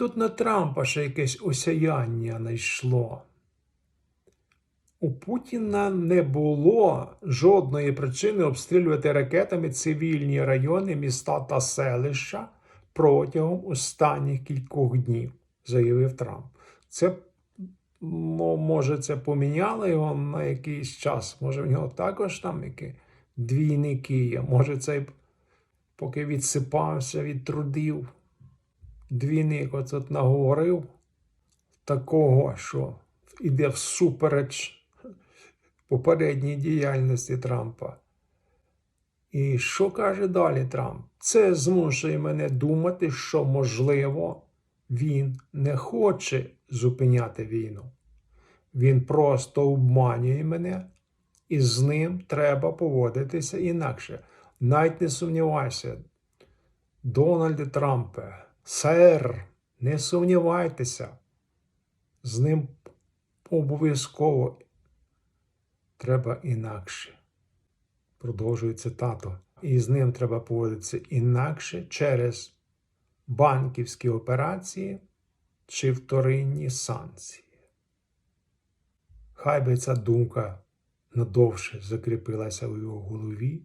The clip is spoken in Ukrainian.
Тут на Трампа ще якесь осяяння найшло. У Путіна не було жодної причини обстрілювати ракетами цивільні райони, міста та селища протягом останніх кількох днів, заявив Трамп. Це мо- може це поміняло його на якийсь час. Може, в нього також там які двійники є. Може, цей поки відсипався від трудів. Двійник оцет наговорив такого, що іде всупереч попередній діяльності Трампа. І що каже далі Трамп? Це змушує мене думати, що, можливо, він не хоче зупиняти війну. Він просто обманює мене, і з ним треба поводитися інакше. Навіть не сумнівайся, Дональде Трампе, сер, не сумнівайтеся. З ним обов'язково треба інакше. Продовжує цитату. І з ним треба поводитися інакше через банківські операції чи вторинні санкції. Хай би ця думка надовше закріпилася у його голові,